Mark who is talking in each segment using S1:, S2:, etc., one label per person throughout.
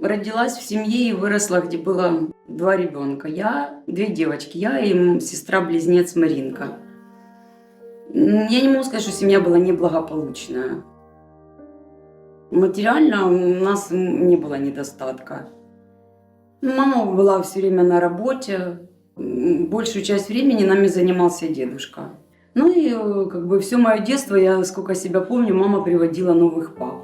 S1: родилась в семье и выросла, где было два ребенка. Я, две девочки, я и сестра-близнец Маринка. Я не могу сказать, что семья была неблагополучная. Материально у нас не было недостатка. Мама была все время на работе. Большую часть времени нами занимался дедушка. Ну и э, как бы все мое детство, я сколько себя помню, мама приводила новых пап.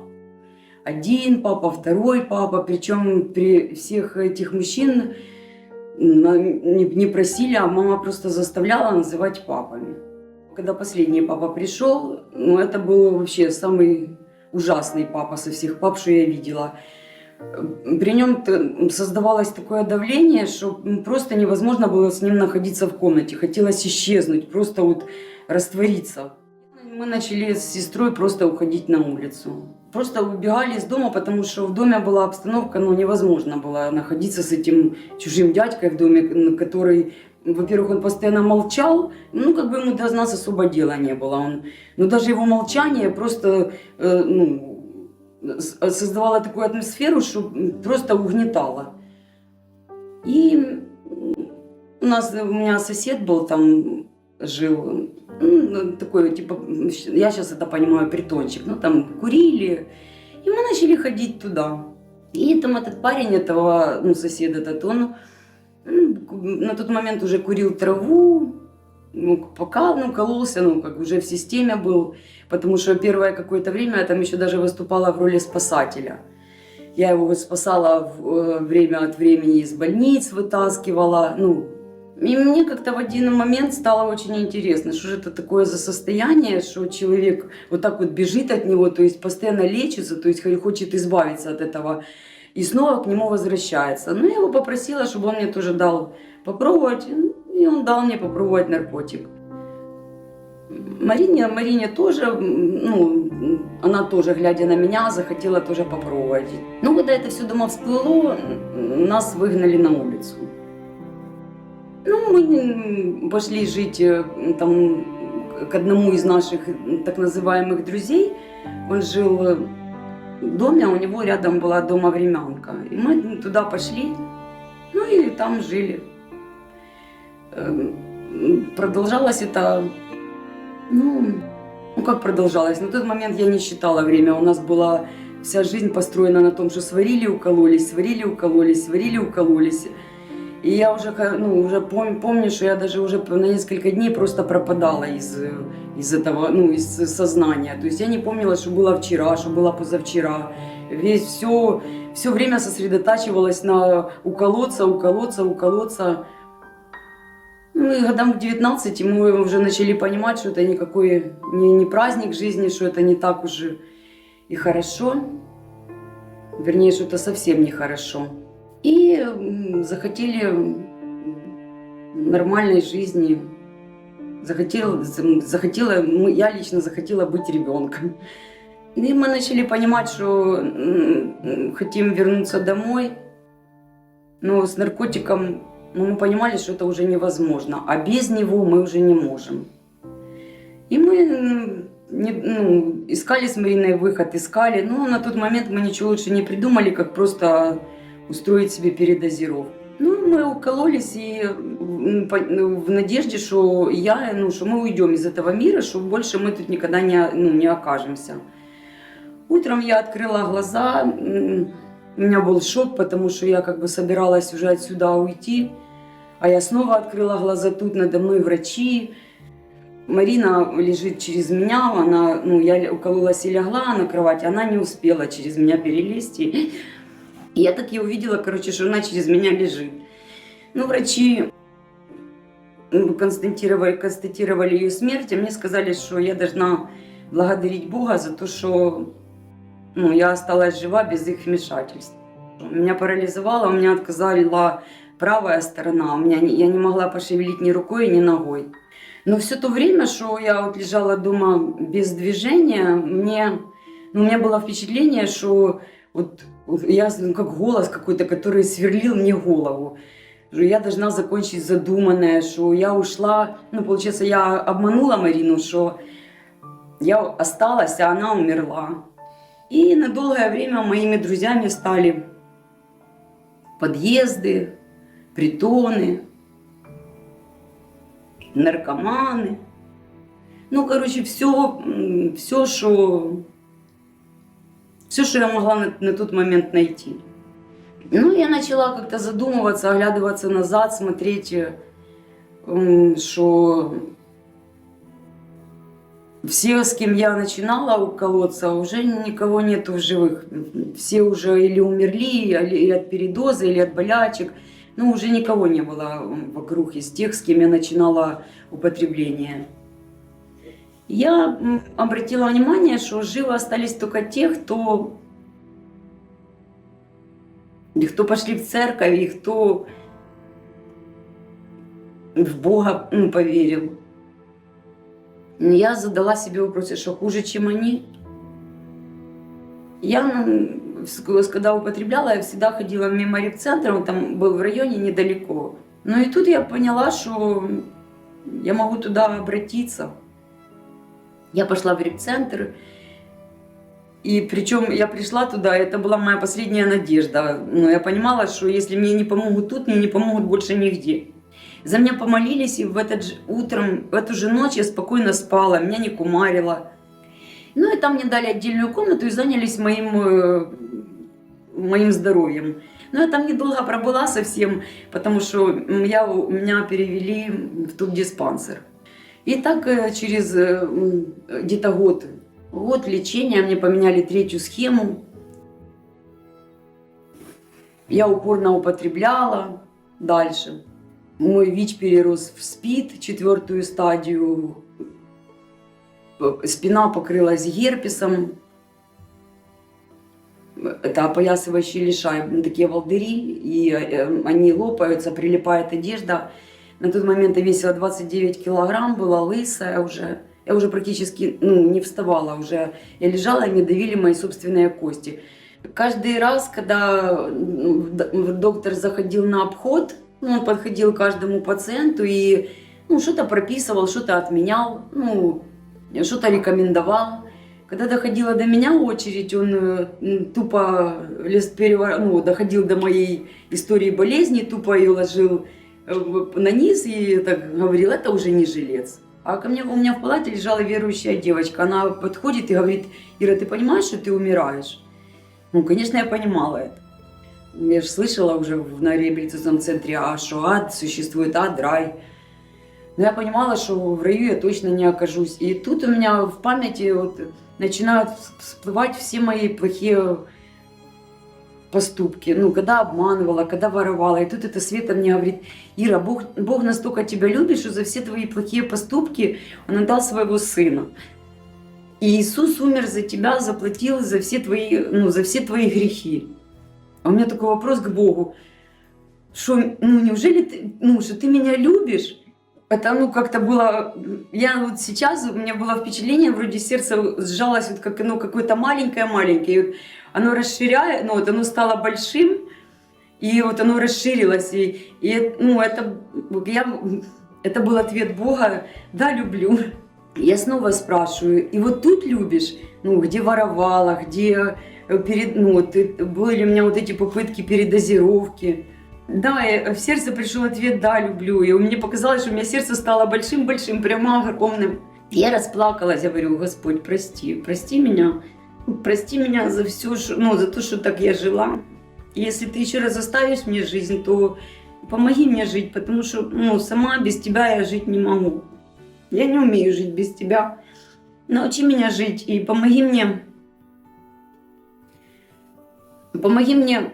S1: Один папа, второй папа, причем при всех этих мужчин не, просили, а мама просто заставляла называть папами. Когда последний папа пришел, ну это был вообще самый ужасный папа со всех пап, что я видела. При нем создавалось такое давление, что просто невозможно было с ним находиться в комнате. Хотелось исчезнуть, просто вот раствориться. Мы начали с сестрой просто уходить на улицу. Просто убегали из дома, потому что в доме была обстановка, ну, невозможно было находиться с этим чужим дядькой в доме, который, во-первых, он постоянно молчал, ну, как бы ему до нас особо дела не было. Он, но даже его молчание просто, э, ну, создавало такую атмосферу, что просто угнетало. И у нас, у меня сосед был там, жил, ну, такой, типа, я сейчас это понимаю, притончик, ну, там курили, и мы начали ходить туда. И там этот парень этого, ну, сосед этот, он м, на тот момент уже курил траву, ну, пока, ну, кололся, ну, как уже в системе был, потому что первое какое-то время я там еще даже выступала в роли спасателя. Я его спасала э, время от времени из больниц, вытаскивала, ну, и мне как-то в один момент стало очень интересно, что же это такое за состояние, что человек вот так вот бежит от него, то есть постоянно лечится, то есть хочет избавиться от этого, и снова к нему возвращается. Ну, я его попросила, чтобы он мне тоже дал попробовать, и он дал мне попробовать наркотик. Марине, Марине тоже, ну, она тоже, глядя на меня, захотела тоже попробовать. Ну, когда это все дома всплыло, нас выгнали на улицу. Пошли жить э, там к одному из наших так называемых друзей. Он жил э, в доме, а у него рядом была дома-времянка. И мы туда пошли, ну и там жили. Эм, Продолжалось это, ну, ну как продолжалось? На тот момент я не считала время. У нас была вся жизнь построена на том, что сварили, укололись, сварили, укололись, сварили, укололись. И я уже, ну, уже пом- помню, что я даже уже на несколько дней просто пропадала из, из этого, ну, из сознания. То есть я не помнила, что было вчера, что было позавчера. Весь все, все время сосредотачивалась на уколоться, уколоться, уколоться. Ну и годам к 19 мы уже начали понимать, что это никакой не, не праздник жизни, что это не так уже и хорошо. Вернее, что это совсем нехорошо. И захотели нормальной жизни. Захотел, захотела, ну, я лично захотела быть ребенком. И мы начали понимать, что хотим вернуться домой, но с наркотиком ну, мы понимали, что это уже невозможно, а без него мы уже не можем. И мы ну, искали с Мариной выход, искали, но на тот момент мы ничего лучше не придумали, как просто устроить себе передозировку. Ну, мы укололись и ну, в надежде, что я, ну, что мы уйдем из этого мира, что больше мы тут никогда не, ну, не окажемся. Утром я открыла глаза, у меня был шок, потому что я как бы собиралась уже отсюда уйти, а я снова открыла глаза, тут надо мной врачи, Марина лежит через меня, она, ну, я укололась и легла на кровать, она не успела через меня перелезть. И я так и увидела, короче, что она через меня лежит. Ну, врачи констатировали, констатировали ее смерть, а мне сказали, что я должна благодарить Бога за то, что ну, я осталась жива без их вмешательств. Меня парализовало, у меня отказала правая сторона, у меня я не могла пошевелить ни рукой, ни ногой. Но все то время, что я вот лежала дома без движения, мне, ну, у меня было впечатление, что вот я ну, как голос какой-то, который сверлил мне голову. Что я должна закончить задуманное, что я ушла, ну, получается, я обманула Марину, что я осталась, а она умерла. И на долгое время моими друзьями стали подъезды, притоны, наркоманы. Ну, короче, все, все, что, все, что я могла на, на тот момент найти. Ну, я начала как-то задумываться, оглядываться назад, смотреть, м, что все, с кем я начинала уколоться, уже никого нету в живых. Все уже или умерли, или от передоза, или от болячек. Ну, уже никого не было вокруг из тех, с кем я начинала употребление. Я обратила внимание, что живы остались только те, кто, кто пошли в церковь, и кто в Бога поверил. Я задала себе вопрос, что хуже, чем они. Я, когда употребляла, я всегда ходила мимо репцентра, он там был в районе недалеко. Ну и тут я поняла, что я могу туда обратиться. Я пошла в репцентр, и причем я пришла туда, это была моя последняя надежда. Но я понимала, что если мне не помогут тут, мне не помогут больше нигде. За меня помолились, и в этот же утром, в эту же ночь я спокойно спала, меня не кумарило. Ну и там мне дали отдельную комнату и занялись моим, э, моим здоровьем. Но я там недолго пробыла совсем, потому что я, меня перевели в тот диспансер. И так э, через э, где-то год, год лечения мне поменяли третью схему. Я упорно употребляла дальше. Мой ВИЧ перерос в СПИД, четвертую стадию. Спина покрылась герпесом. Это опоясывающий лишай, такие волдыри, и э, они лопаются, прилипает одежда. На тот момент я весила 29 килограмм, была лысая уже. Я уже практически ну, не вставала, уже я лежала, и давили мои собственные кости. Каждый раз, когда ну, доктор заходил на обход, ну, он подходил к каждому пациенту и ну, что-то прописывал, что-то отменял, ну, что-то рекомендовал. Когда доходила до меня очередь, он э, тупо лист перевор... ну, доходил до моей истории болезни, тупо ее ложил на низ и так говорил, это уже не жилец. А ко мне, у меня в палате лежала верующая девочка. Она подходит и говорит, Ира, ты понимаешь, что ты умираешь? Ну, конечно, я понимала это. Я же слышала уже на реабилитационном центре, а что ад, существует ад, рай. Но я понимала, что в раю я точно не окажусь. И тут у меня в памяти вот начинают всплывать все мои плохие поступки. Ну, когда обманывала, когда воровала. И тут эта Света мне говорит, Ира, Бог, Бог настолько тебя любит, что за все твои плохие поступки Он отдал своего сына. И Иисус умер за тебя, заплатил за все твои, ну, за все твои грехи. А у меня такой вопрос к Богу. Что, ну, неужели ты, ну, что ты меня любишь? Это, ну, как-то было... Я вот сейчас, у меня было впечатление, вроде сердце сжалось, вот как оно какое-то маленькое-маленькое. Вот оно расширяет, ну, вот оно стало большим, и вот оно расширилось. И, и ну, это, я, это был ответ Бога, да, люблю. Я снова спрашиваю, и вот тут любишь? Ну, где воровала, где э, перед, ну, вот, э, были у меня вот эти попытки передозировки. Да, в сердце пришел ответ «да, люблю». И мне показалось, что у меня сердце стало большим-большим, прямо огромным. Я расплакалась, я говорю, Господь, прости, прости меня, прости меня за все, ну, за то, что так я жила. Если ты еще раз оставишь мне жизнь, то помоги мне жить, потому что ну, сама без тебя я жить не могу. Я не умею жить без тебя. Научи меня жить и помоги мне. Помоги мне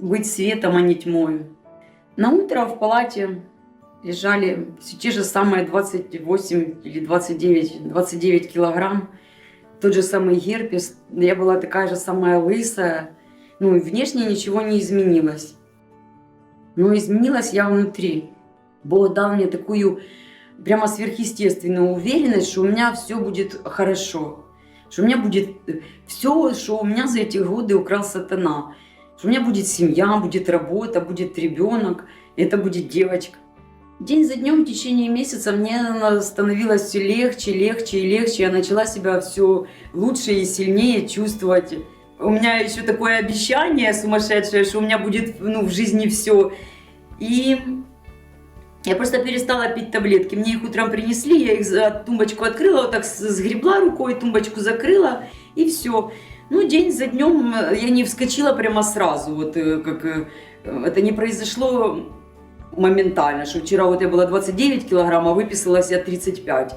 S1: быть светом, а не тьмой. На утро в палате лежали все те же самые 28 или 29, 29 килограмм. Тот же самый герпес. Я была такая же самая лысая. Ну внешне ничего не изменилось. Но изменилась я внутри. Бог дал мне такую прямо сверхъестественную уверенность, что у меня все будет хорошо. Что у меня будет все, что у меня за эти годы украл сатана. Что у меня будет семья, будет работа, будет ребенок, это будет девочка. День за днем в течение месяца мне становилось все легче, легче и легче. Я начала себя все лучше и сильнее чувствовать. у меня еще такое обещание сумасшедшее, что у меня будет ну, в жизни все. И я просто перестала пить таблетки. Мне их утром принесли, я их за тумбочку открыла, вот так сгребла рукой, тумбочку закрыла, и все. Ну, день за днем э, я не вскочила прямо сразу, вот э, как э, это не произошло моментально, что вчера вот я была 29 килограмм, а выписалась я 35.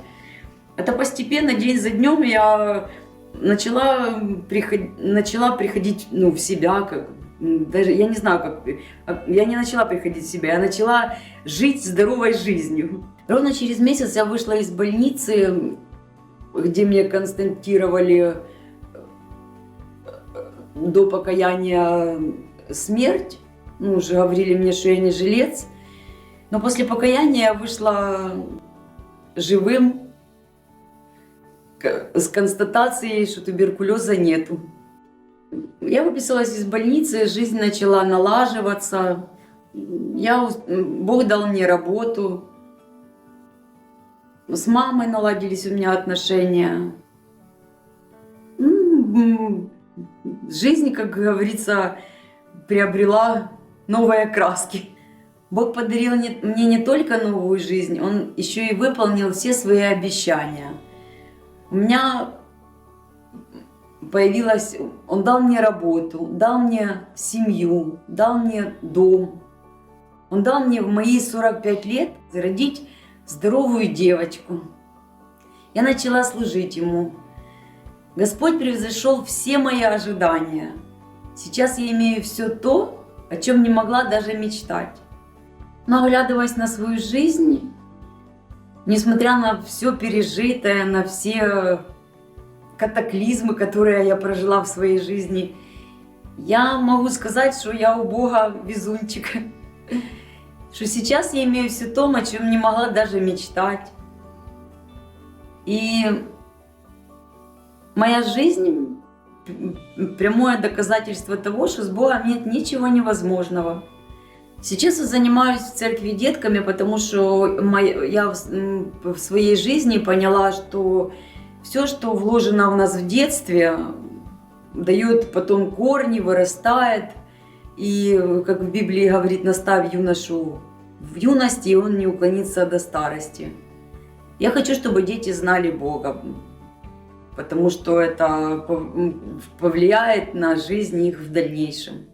S1: Это постепенно, день за днем я начала, приход- начала приходить ну, в себя, как, даже я не знаю, как, а, я не начала приходить в себя, я начала жить здоровой жизнью. Ровно через месяц я вышла из больницы, где мне констатировали э, до покаяния смерть. Ну, уже говорили мне, что я не жилец. Но после покаяния я вышла живым, с констатацией, что туберкулеза нету. Я выписалась из больницы, жизнь начала налаживаться. Я, Бог дал мне работу. С мамой наладились у меня отношения. Жизнь, как говорится, приобрела новые краски. Бог подарил не- мне не только новую жизнь, Он еще и выполнил все свои обещания. У меня появилась, Он дал мне работу, дал мне семью, дал мне дом. Он дал мне в мои 45 лет родить здоровую девочку. Я начала служить Ему. Господь превзошел все мои ожидания. Сейчас я имею все то, о чем не могла даже мечтать. Но оглядываясь на свою жизнь, несмотря на все пережитое, на все катаклизмы, которые я прожила в своей жизни, я могу сказать, что я у Бога везунчик. Что сейчас я имею все то, о чем не могла даже мечтать. И моя жизнь прямое доказательство того, что с Богом нет ничего невозможного. Сейчас я занимаюсь в церкви детками, потому что я в своей жизни поняла, что все, что вложено в нас в детстве, дает потом корни, вырастает. И, как в Библии говорит, наставь юношу в юности, и он не уклонится до старости. Я хочу, чтобы дети знали Бога, потому что это повлияет на жизнь их в дальнейшем.